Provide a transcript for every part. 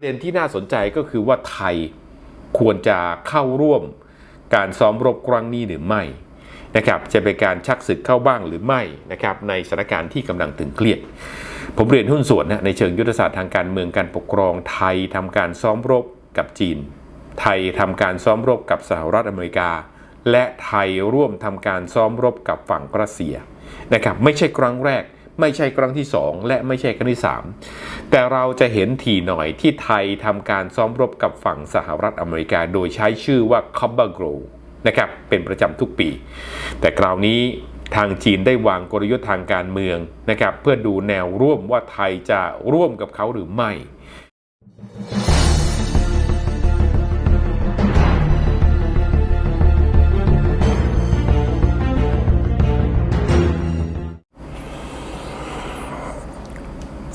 ประเด็นที่น่าสนใจก็คือว่าไทยควรจะเข้าร่วมการซ้อมรบครั้งนี้หรือไม่นะครับจะเป็นการชักศึกเข้าบ้างหรือไม่นะครับในสถานการณ์ที่กำลังตึงเครียด ผมเรียนหุ้นส่วนนะในเชิงยุทธศาสตร์ทางการเมืองการปกครองไทยทำการซ้อมรบกับจีน ไทยทำการซ้อมรบกับสหรัฐอเมริกา และไทยร่วมทำการซ้อมรบกับฝั่งรัสเซียนะครับไม่ใช่ครั้งแรก ไม่ใช่ครั้งที่ 2 และไม่ใช่ครั้งที่ 3 แต่เราจะเห็นถี่หน่อยที่ไทยทำการซ้อมรบกับฝั่งสหรัฐอเมริกา โดยใช้ชื่อว่า Cover Grow นะครับเป็นประจำทุกปี แต่คราวนี้ทางจีนได้วางกลยุทธ์ทางการเมืองนะครับเพื่อดูแนวร่วมว่าไทยจะร่วมกับเขาหรือไม่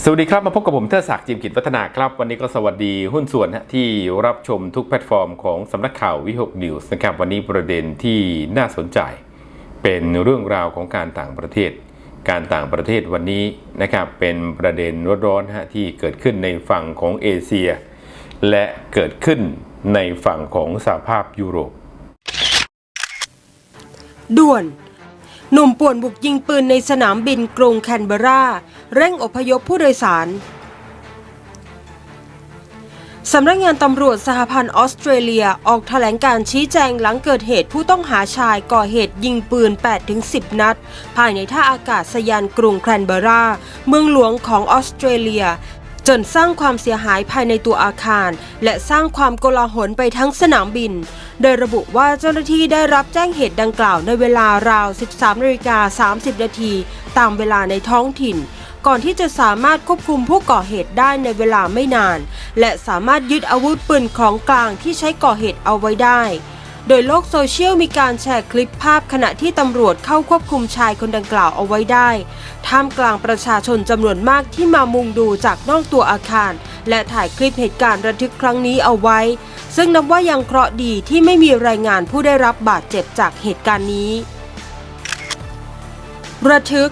สวัสดีครับ มาพบกับผมเทอศักดิ์จิมกิจวัฒนาครับ วันนี้ก็สวัสดีหุ้นส่วนที่รับชมทุกแพลตฟอร์มของสำนักข่าววิหกนิวส์นะครับ วันนี้ประเด็นที่น่าสนใจ เป็นเรื่องราวของการต่างประเทศ การต่างประเทศวันนี้นะครับเป็นประเด็นร้อนๆฮะที่เกิดขึ้นในฝั่งของเอเชีย และเกิดขึ้นในฝั่งของสหภาพยุโรป ด่วนหนุ่มป่วนบุกยิงปืนในสนามบินกรุงแคนเบราเร่งอพยพผู้โดยสาร สำนักงานตำรวจสหพันธ์ออสเตรเลียออกแถลงการชี้แจงหลังเกิดเหตุผู้ต้องหาชายก่อเหตุยิงปืน 8-10 นัด ภายในท่าอากาศยานกรุงแคนเบรา เมืองหลวงของออสเตรเลียจนสร้างความเสียหายภายในตัวอาคาร และสร้างความโกลาหลไปทั้งสนามบิน โดยระบุว่าเจ้าหน้าที่ได้รับแจ้งเหตุดังกล่าวในเวลาราว 13นาฬิกา30 นาทีตามเวลาในท้องถิ่น ก่อนที่จะสามารถควบคุมผู้ก่อเหตุได้ในเวลาไม่นาน และสามารถยึดอาวุธปืนของกลางที่ใช้ก่อเหตุเอาไว้ได้ โดยโลกโซเชียลมีการแชร์คลิปภาพขณะที่ตำรวจเข้าควบคุมชายคนดังกล่าวเอาไว้ได้ ท่ามกลางประชาชนจำนวนมากที่มามุงดูจากนอกตัวอาคาร และถ่ายคลิปเหตุการณ์ระทึกครั้งนี้เอาไว้ ซึ่งนับว่ายังเคราะห์ดีที่ไม่มีรายงานผู้ได้รับบาดเจ็บจากเหตุการณ์นี้ ระทึก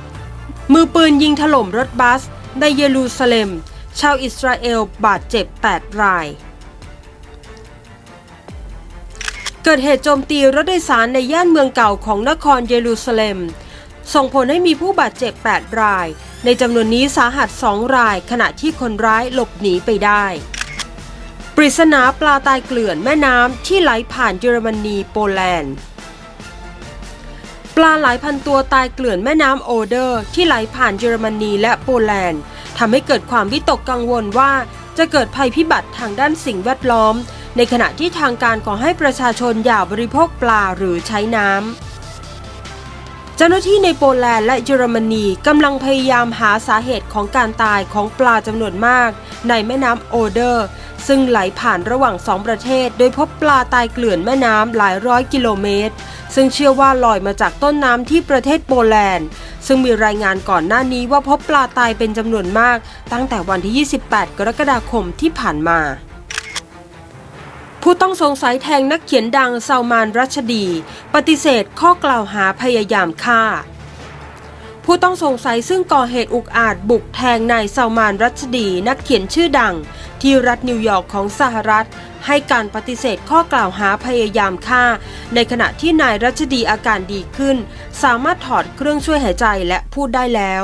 มือปืนยิงถล่มรถบัสในเยรูซาเล็ม ชาวอิสราเอลบาดเจ็บ 8 ราย เกิดเหตุโจมตีรถโดยสารในย่านเมืองเก่าของนครเยรูซาเล็ม ส่งผลให้มีผู้บาดเจ็บ 8 ราย ในจำนวนนี้สาหัส 2 ราย ขณะที่คนร้ายหลบหนีไปได้ ปริศนาปลาตายเกลื่อนแม่น้ำที่ไหลผ่านเยอรมนีโปแลนด์ ปลาหลายพันตัวตายเกลื่อนแม่น้ำโอเดอร์ ที่ไหลผ่านเยอรมนีและโปแลนด์ทำให้เกิดความวิตกกังวลว่าจะเกิดภัยพิบัติทางด้านสิ่งแวดล้อม ในขณะที่ทางการขอให้ประชาชนอย่าบริโภคปลาหรือใช้น้ำ จ้าหน้าที่ในโปแลนด์และเยอรมนีกำลังพยายามหาสาเหตุของการตายของปลาจำนวนมาก ในแม่น้ำโอเดอร์ ซึ่งไหลผ่านระหว่างสองประเทศ โดยพบปลาตายเกลื่อนแม่น้ำหลายร้อยกิโลเมตร ซึ่งเชื่อว่าลอยมาจากต้นน้ำที่ประเทศโปแลนด์ ซึ่งมีรายงานก่อนหน้านี้ว่าพบปลาตายเป็นจำนวนมาก ตั้งแต่วันที่ 28 กรกฎาคมที่ผ่านมา ผู้ต้องสงสัยแทงนักเขียนดังซาวมานรัชดี ปฏิเสธข้อกล่าวหาพยายามฆ่า ผู้ต้องสงสัยซึ่งก่อเหตุอุกอาจบุกแทงนายซาวมานรัชดีนักเขียนชื่อดัง ที่รัฐนิวยอร์กของสหรัฐ ให้การปฏิเสธข้อกล่าวหาพยายามฆ่า ในขณะที่นายรัชดีอาการดีขึ้น สามารถถอดเครื่องช่วยหายใจและพูดได้แล้ว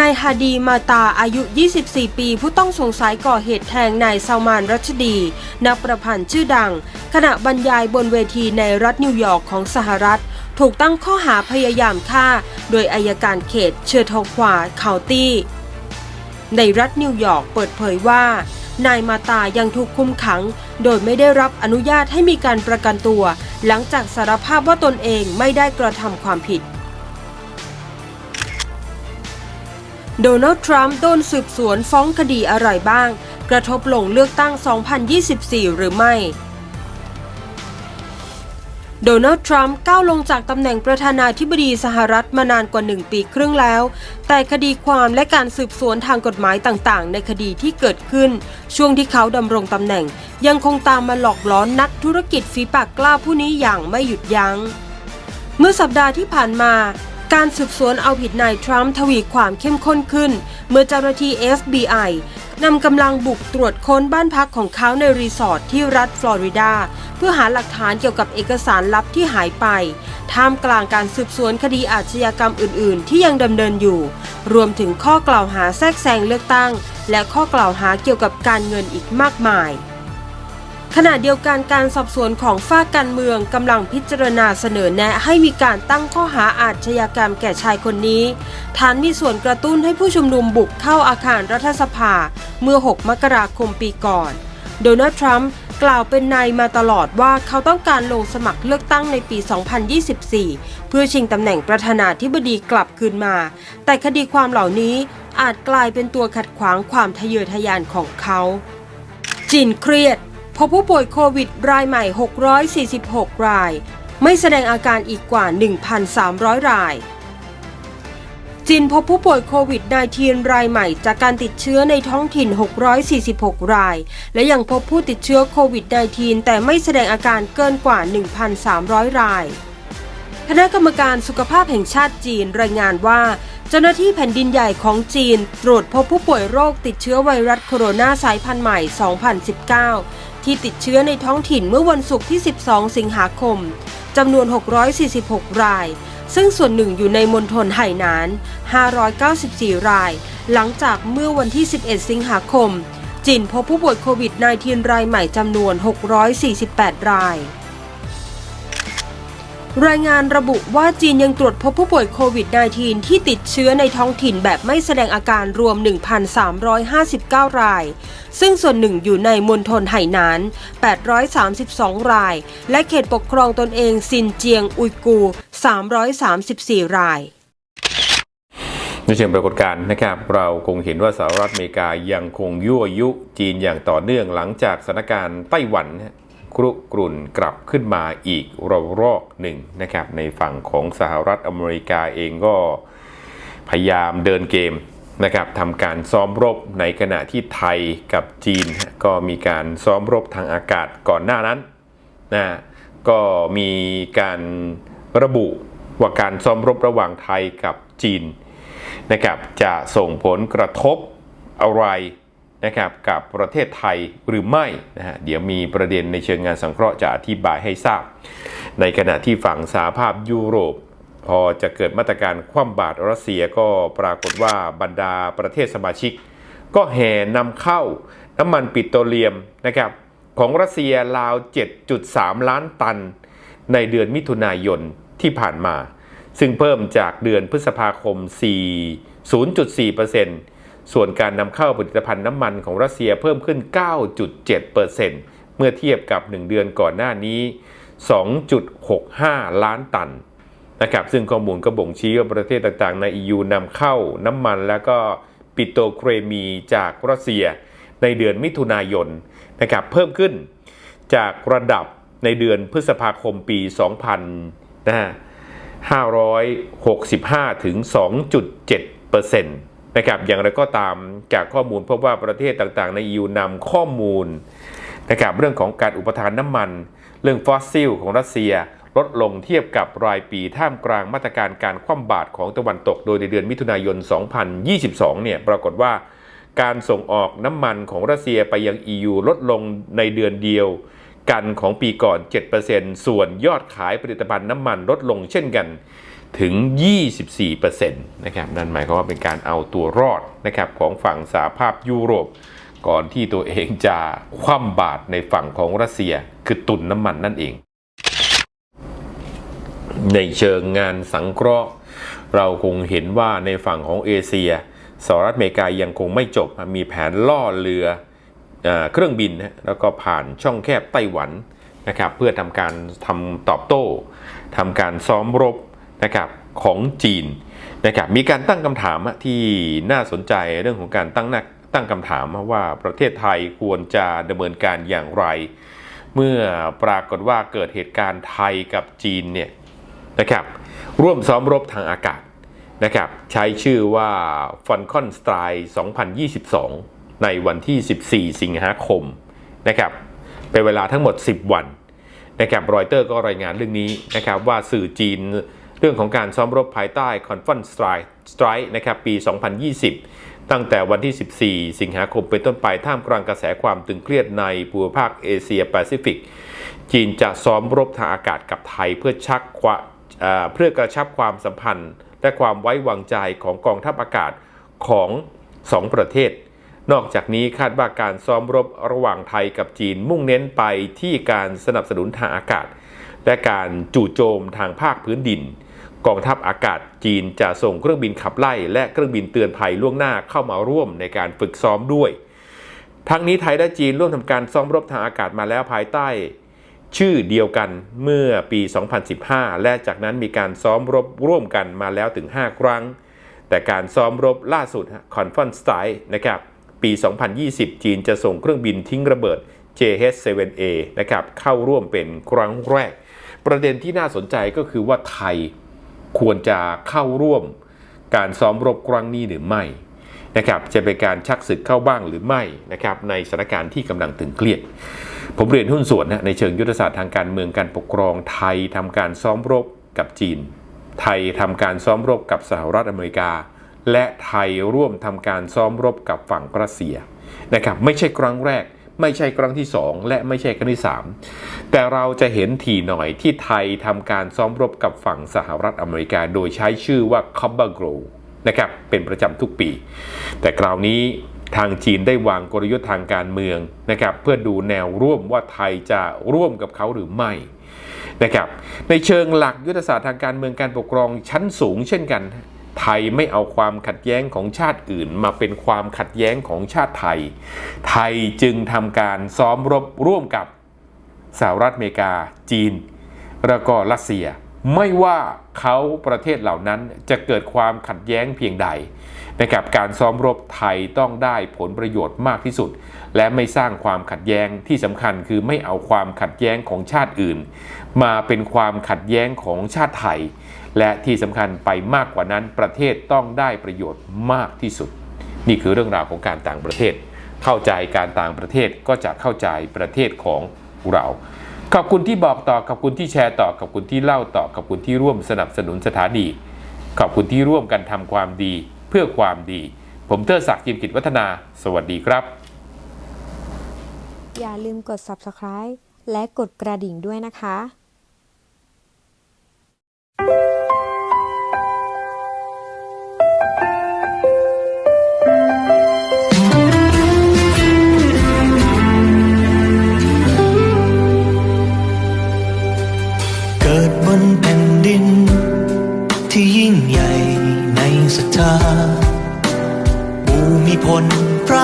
นายฮาดีมาตาอายุ 24 ปี ผู้ต้องสงสัยก่อเหตุแทงนายซามานรัชดี นักประพันธ์ชื่อดัง ขณะบรรยายบนเวทีในรัฐนิวยอร์กของสหรัฐ ถูกตั้งข้อหาพยายามฆ่า โดยอายการเขตเชอร์ทควาเคาน์ตี้ ในรัฐนิวยอร์กเปิดเผยว่า นายมาตายังถูกคุมขัง โดยไม่ได้รับอนุญาตให้มีการประกันตัว หลังจากสารภาพว่าตนเองไม่ได้กระทำความผิด โดนัลด์ทรัมป์โดนสืบสวนฟ้องคดีอะไรบ้าง กระทบลงเลือกตั้ง 2024 หรือไม่ โดนัลด์ทรัมป์ก้าวลงจากตำแหน่งประธานาธิบดีสหรัฐมานานกว่าหนึ่งปีครึ่งแล้ว แต่คดีความและการสืบสวนทางกฎหมายต่างๆ ในคดีที่เกิดขึ้น ช่วงที่เขาดำรงตำแหน่ง ยังคงตามมาหลอกล้อนนักธุรกิจฝีปากกล้าผู้นี้อย่างไม่หยุดยัง้ง เมื่อสัปดาห์ที่ผ่านมา การสืบสวนเอาผิดนายทรัมป์ทวีความเข้มข้นขึ้น เมื่อเจ้าหน้าที่ FBI นำกำลังบุกตรวจค้นบ้านพักของเขาในรีสอร์ทที่รัฐฟลอริดา เพื่อหาหลักฐานเกี่ยวกับเอกสารลับที่หายไป ท่ามกลางการสืบสวนคดีอาชญากรรมอื่น ๆ ที่ยังดำเนินอยู่ รวมถึงข้อกล่าวหาแทรกแซงเลือกตั้ง และข้อกล่าวหาเกี่ยวกับการเงินอีกมากมาย ขณะเดียวกันการสอบสวนของฝ้าการเมืองกำลังพิจารณาเสนอแนะให้มีการตั้งข้อหาอาชญากรรมแก่ชายคนนี้ ฐานมีส่วนกระตุ้นให้ผู้ชุมนุมบุกเข้าอาคารรัฐสภาเมื่อ 6 มกราคมปีก่อน โดนัลด์ทรัมป์กล่าวเป็นในายมาตลอดว่าเขาต้องการลงสมัครเลือกตั้งในปี 2024 เพื่อชิงตำแหน่งประธานาธิบดีกลับคืนมา แต่คดีความเหล่านี้อาจกลายเป็นตัวขัดขวางความทะเยอทะยานของเขา จีนเครียด พบผู้ป่วยโควิดรายใหม่ 646 ราย ไม่แสดงอาการอีกกว่า 1,300 ราย จีนพบผู้ป่วยโควิด -19 รายใหม่ จากการติดเชื้อในท้องถิ่น 646 ราย และยังพบผู้ติดเชื้อโควิด -19 แต่ไม่แสดงอาการเกินกว่า 1,300 รายคณะกรรมการสุขภาพแห่งชาติจีนรายงานว่า เจ้าหน้าที่แผ่นดินใหญ่ของจีน ตรวจพบผู้ป่วยโรคติดเชื้อไวรัสโคโรนาสายพันธุ์ใหม่ 2019 ที่ติดเชื้อในท้องถิ่นเมื่อวันศุกร์ที่ 12 สิงหาคมจำนวน 646 ราย ซึ่งส่วนหนึ่งอยู่ในมณฑลไหหนาน 594 ราย หลังจากเมื่อวันที่ 11 สิงหาคม จีนพบผู้ป่วยโควิด -19 รายใหม่จำนวน 648 ราย รายงานระบุว่าจีนยังตรวจพบผู้ป่วยโควิด -19 ที่ติดเชื้อในท้องถิ่นแบบไม่แสดงอาการรวม 1,359 ราย ซึ่งส่วนหนึ่งอยู่ในมณฑลไหหนาน 832 ราย และเขตปกครองตนเองซินเจียงอุยกูร์334 รายในเชิงปรากฏการณ์นะครับ เราคงเห็นว่าสหรัฐอเมริกายังคงยั่วยุจีนอย่างต่อเนื่องหลังจากสถานการณ์ไต้หวัน นะครุกรุ่นกลับขึ้นมาอีกระรอกหนึ่งนะครับ ในฝั่งของสหรัฐอเมริกาเองก็พยายามเดินเกมนะครับทำการซ้อมรบในขณะที่ไทยกับจีน ก็มีการซ้อมรบทางอากาศก่อนหน้านั้นนะก็มีการระบุว่าการซ้อมรบระหว่างไทยกับจีนนะครับจะส่งผลกระทบอะไร นะครับกับประเทศไทยหรือไม่นะฮะเดี๋ยวมีประเด็นในเชิงงานสังเคราะห์จะอธิบายให้ทราบ ในขณะที่ฝั่งสหภาพยุโรป พอจะเกิดมาตรการคว่ำบาตรรัสเซียก็ปรากฏว่าบรรดาประเทศสมาชิก ก็แห่นำเข้าน้ำมันปิโตรเลียมนะครับของรัสเซียราว 7.3 ล้านตัน ในเดือนมิถุนายนที่ผ่านมา ซึ่งเพิ่มจากเดือนพฤษภาคม 4 0.4% ส่วนการนำเข้าผลิตภัณฑ์น้ำมันของรัสเซียเพิ่มขึ้น 9.7%เมื่อเทียบกับ 1 เดือนก่อนหน้านี้ 2.65 ล้านตันนะครับซึ่งข้อมูลก็บ่งชี้ว่าประเทศต่างๆ ใน EU นำเข้าน้ำมันแล้วก็ปิโตเครมีจากรัสเซียในเดือนมิถุนายนนะครับเพิ่มขึ้นจากระดับในเดือนพฤษภาคมปี 2000นะฮะ565 ถึง 2.7%นะครับอย่างไรก็ตามจากข้อมูลพบว่าประเทศต่างๆ ใน EU นำข้อมูลนะครับเรื่องของการอุปทานน้ำมัน เรื่องฟอสซิลของรัสเซียลดลงเทียบกับรายปีท่ามกลางมาตรการการคว่ำบาตรของตะวันตกโดยในเดือนมิถุนายน 2022 เนี่ยปรากฏว่าการส่งออกน้ำมันของรัสเซียไปยัง EU ลดลงในเดือนเดียวกันของปีก่อน 7%ส่วนยอดขายผลิตภัณฑ์น้ำมันลดลงเช่นกัน ถึง 24%นะครับนั่นหมายความว่าเป็นการเอาตัวรอดนะครับของฝั่งสหภาพยุโรป ก่อนที่ตัวเองจะคว่ำบาตรในฝั่งของรัสเซีย คือตุนน้ำมันนั่นเอง ในเชิงงานสังเคราะห์ เราคงเห็นว่าในฝั่งของเอเชียสหรัฐอเมริกายังคงไม่จบ มีแผนล่อเรือเอเครื่องบินแล้วก็ผ่านช่องแคบไต้หวันนะครับเพื่อทำการทำตอบโต้ทำการซ้อมรบ นะครับของจีนนะครับมีการตั้งคำถามที่น่าสนใจเรื่องของการตั้งน้าตั้งคำถามว่าประเทศไทยควรจะดำเนินการอย่างไร เมื่อปรากฏว่าเกิดเหตุการณ์ไทยกับจีนเนี่ยนะครับร่วมซ้อมรบทางอากาศนะครับใช้ชื่อว่า f u n c o n Strike 2022 ในวันที่ 14 สิงหาคมนะครับเป็นเวลาทั้งหมด 10 วันนะครับรอยเตอร์ก็รายงานเรื่องนี้นะครับว่าสื่อจีน เรื่องของการซ้อมรบภายใต้ c o n f r o n t Strike นะครับปี 2020 ตั้งแต่วันที่ 14 สิงหาคมเป็นต้นไปท่ามกลางกระแสความตึงเครียดในภูมิภาคเอเชียแปซิฟิก จีนจะซ้อมรบทางอากาศกับไทยเพื่อชักควะเอ่อเพื่อกระชับความสัมพันธ์ และความไว้วางใจของกองทัพอากาศของสองประเทศ นอกจากนี้คาดว่าการซ้อมรบระหว่างไทยกับจีนมุ่งเน้นไปที่การสนับสนุนทางอากาศ และการจู่โจมทางภาคพื้นดิน กองทัพอากาศจีนจะส่งเครื่องบินขับไล่ และเครื่องบินเตือนภัยล่วงหน้าเข้ามาร่วมในการฝึกซ้อมด้วย ทั้งนี้ไทยและจีนร่วมทำการซ้อมรบทางอากาศมาแล้วภายใต้ ชื่อเดียวกันเมื่อปี 2015 และจากนั้นมีการซ้อมรบร่วมกันมาแล้วถึง 5 ครั้ง แต่การซ้อมรบล่าสุดคอนฟอนสไตล์นะครับปี 2020 จีนจะส่งเครื่องบินทิ้งระเบิด JH-7A นะครับเข้าร่วมเป็นครั้งแรก ประเด็นที่น่าสนใจก็คือว่าไทย ควรจะเข้าร่วมการซ้อมรบครั้งนี้หรือไม่นะครับจะเป็นการชักศึกเข้าบ้างหรือไม่นะครับในสถานการณ์ที่กำลังตึงเครียด ผมเรียนหุ้นส่วนนะในเชิงยุทธศาสตร์ทางการเมืองการปกครองไทยทำการซ้อมรบกับจีน ไทยทำการซ้อมรบกับสหรัฐอเมริกา และไทยร่วมทำการซ้อมรบกับฝั่งรัสเซียนะครับไม่ใช่ครั้งแรก ไม่ใช่ครั้งที่ 2 และไม่ใช่ครั้งที่ 3 แต่เราจะเห็นถี่หน่อยที่ไทยทำการซ้อมรบกับฝั่งสหรัฐอเมริกา โดยใช้ชื่อว่า c o b b e r Grow นะครับเป็นประจำทุกปี แต่คราวนี้ทางจีนได้วางกลยุทธ์ทางการเมืองนะครับเพื่อดูแนวร่วมว่าไทยจะร่วมกับเขาหรือไม่นะครับในเชิงหลักยุทธศาสตร์ทางการเมืองการปกครองชั้นสูงเช่นกัน ไทยไม่เอาความขัดแย้งของชาติอื่น มาเป็นความขัดแย้งของชาติไทย ไทยจึงทำการซ้อมรบร่วมกับสหรัฐอเมริกา จีน แล้วก็รัสเซีย ไม่ว่าเขาประเทศเหล่านั้นจะเกิดความขัดแย้งเพียงใดนะครับการซ้อมรบไทยต้องได้ผลประโยชน์มากที่สุด และไม่สร้างความขัดแย้งที่สำคัญคือไม่เอาความขัดแย้งของชาติอื่น มาเป็นความขัดแย้งของชาติไทย และที่สำคัญไปมากกว่านั้นประเทศต้องได้ประโยชน์มากที่สุด นี่คือเรื่องราวของการต่างประเทศ เข้าใจการต่างประเทศก็จะเข้าใจประเทศของเรา ขอบคุณที่บอกต่อขอบคุณที่แชร์ต่อขอบคุณที่เล่าต่อขอบคุณที่ร่วมสนับสนุนสถานีขอบคุณที่ร่วมกันทำความดีเพื่อความดี ผมเตอร์ศักดิ์จิมกิจวัฒนา สวัสดีครับ อย่าลืมกด subscribe และกดกระดิ่งด้วยนะคะ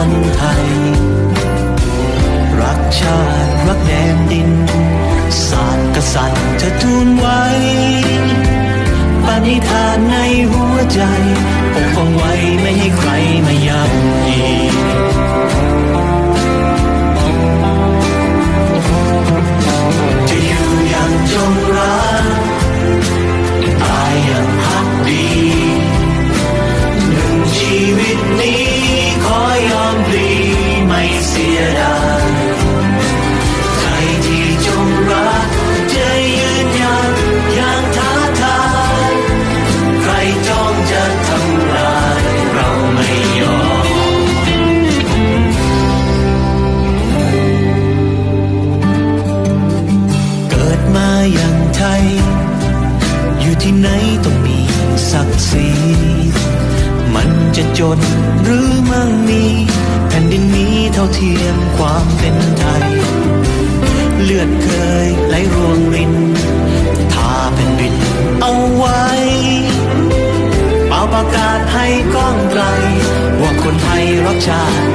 คนไทย รักชาติรักแดนดิน ศาสตร์กษัตริย์จะทูลไว้ปณิธานในหัวใจ ไ